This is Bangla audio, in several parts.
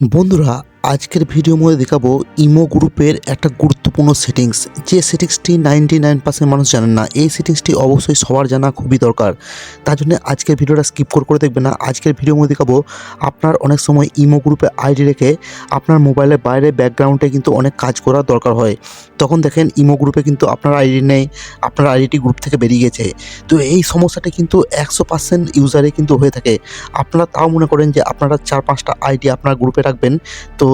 বন্ধুরা আজকের ভিডিও মধ্যে দেখাবো ইমো গ্রুপের একটা গুরুত্বপূর্ণ সেটিংস যে সেটিংসটি নাইনটি নাইন পার্সেন্ট মানুষ জানেন না, এই সেটিংসটি অবশ্যই সবার জানা খুবই দরকার। তার জন্য আজকের ভিডিওটা স্কিপ করে করে দেখবেন না। আজকের ভিডিও মধ্যে দেখাবো আপনার অনেক সময় ইমো গ্রুপে আইডি রেখে আপনার মোবাইলের বাইরে ব্যাকগ্রাউন্ডে কিন্তু অনেক কাজ করার দরকার হয়। তখন দেখেন ইমো গ্রুপে কিন্তু আপনার আইডি নেই, আপনার আইডিটি গ্রুপ থেকে বেরিয়ে গেছে। তো এই সমস্যাটি কিন্তু একশো পার্সেন্ট ইউজারে কিন্তু হয়ে থাকে। আপনারা তাও মনে করেন যে আপনারা চার পাঁচটা আইডি আপনার গ্রুপে রাখবেন। তো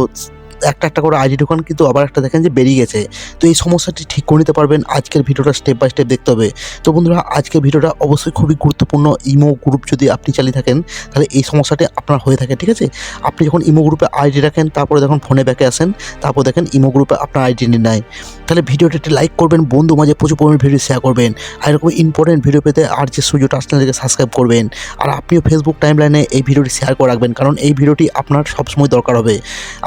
একটা একটা করে আইডি ঢোকান কিন্তু আবার একটা দেখেন যে বেরিয়ে গেছে। তো এই সমস্যাটি ঠিক করে নিতে পারবেন। আজকের ভিডিওটা স্টেপ বাই স্টেপ দেখতে হবে। তো বন্ধুরা, আজকের ভিডিওটা অবশ্যই খুবই গুরুত্বপূর্ণ ইমো গ্রুপ যদি আপনি চালিয়ে থাকেন, তাহলে এই সমস্যাটি আপনার হয়ে থাকে, ঠিক আছে? আপনি যখন ইমো গ্রুপে আইডি রাখেন, তারপরে যখন ফোনে ব্যাকে আসেন, তারপর দেখেন ইমো গ্রুপে আপনার আইডি নেয় তাহলে ভিডিওটা একটি লাইক করবেন, বন্ধু মাঝে প্রচুর পরিমাণে ভিডিও শেয়ার করবেন। আর এরকম ইম্পর্টেন্ট ভিডিও পেতে আর যে সুযোগটা চ্যানেলকে সাবস্ক্রাইব করবেন। আর আপনিও ফেসবুক টাইমলাইনে এই ভিডিওটি শেয়ার করে রাখবেন, কারণ এই ভিডিওটি আপনার সবসময় দরকার হবে।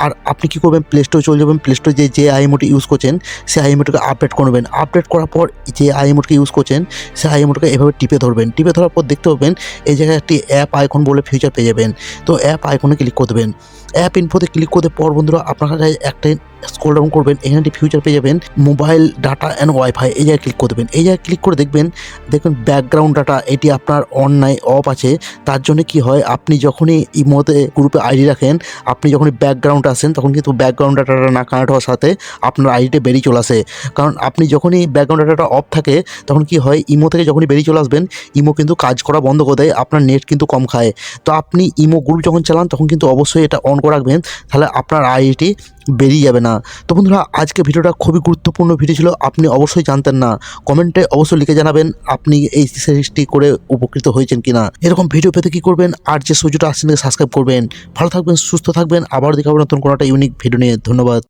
আর আপনি কী করবেন প্লে স্টোরে চলে যাবেন প্লে স্টোরে যে যে আইএমওটি ইউজ করছেন, সেই আইএমওটিকে আপডেট করবেন আপডেট করার পর যে আইএমওটিকে ইউজ করছেন, সেই আইএমওটিকে এভাবে টিপে ধরবেন। টিপে ধরার পর দেখতে পাবেন, এই জায়গায় একটি অ্যাপ আইকন বলে ফিউচার পেয়ে যাবেন। তো অ্যাপ আইকনে ক্লিক করে দেবেন। অ্যাপ ইনফোতে ক্লিক করতে পর বন্ধুরা, আপনার কাছে একটা স্ক্রল ডাউন করবেন এখানে একটি ফিউচার পেয়ে যাবেন মোবাইল ডাটা অ্যান্ড ওয়াইফাই এই জায়গায় ক্লিক করে দেবেন। এই জায়গায় ক্লিক করে দেখবেন দেখবেন ব্যাকগ্রাউন্ড ডাটা এটি আপনার অন নাই অফ আছে। তার জন্য কি হয়, আপনি যখনই ইমোতে গ্রুপে আইডি রাখেন, আপনি যখনই ব্যাকগ্রাউন্ড আসেন, তখন কিন্তু ব্যাকগ্রাউন্ড ডাটাটা না কানেক্ট হওয়ার সাথে আপনার আইডিটা বেরিয়ে চলে আসে। কারণ আপনি যখনই ব্যাকগ্রাউন্ড ডাটাটা অফ থাকে, তখন কি হয়, ইমো থেকে যখনই বেরিয়ে চলে আসবেন, ইমো কিন্তু কাজ করা বন্ধ করে দেয়, আপনার নেট কিন্তু কম খায়। তো আপনি ইমো গ্রুপ যখন চালান, তখন কিন্তু অবশ্যই এটা অন করে রাখবেন, তাহলে আপনার আইডিটি বেরিয়ে যাবে না। তো বন্ধুরা, আজকে ভিডিওটা খুবই গুরুত্বপূর্ণ ভিডিও ছিল, আপনি অবশ্যই জানতেন না। কমেন্টে অবশ্যই লিখে জানাবেন, আপনি এই সিরিজটি করে উপকৃত হয়েছেন কিনা। এরকম ভিডিও পেতে কী করবেন, আর যে সুযোগটা আসছেন সাবস্ক্রাইব করবেন। ভালো থাকবেন, সুস্থ থাকবেন আবার দেখাবো নতুন কোনো একটা ইউনিক ভিডিও নিয়ে। ধন্যবাদ।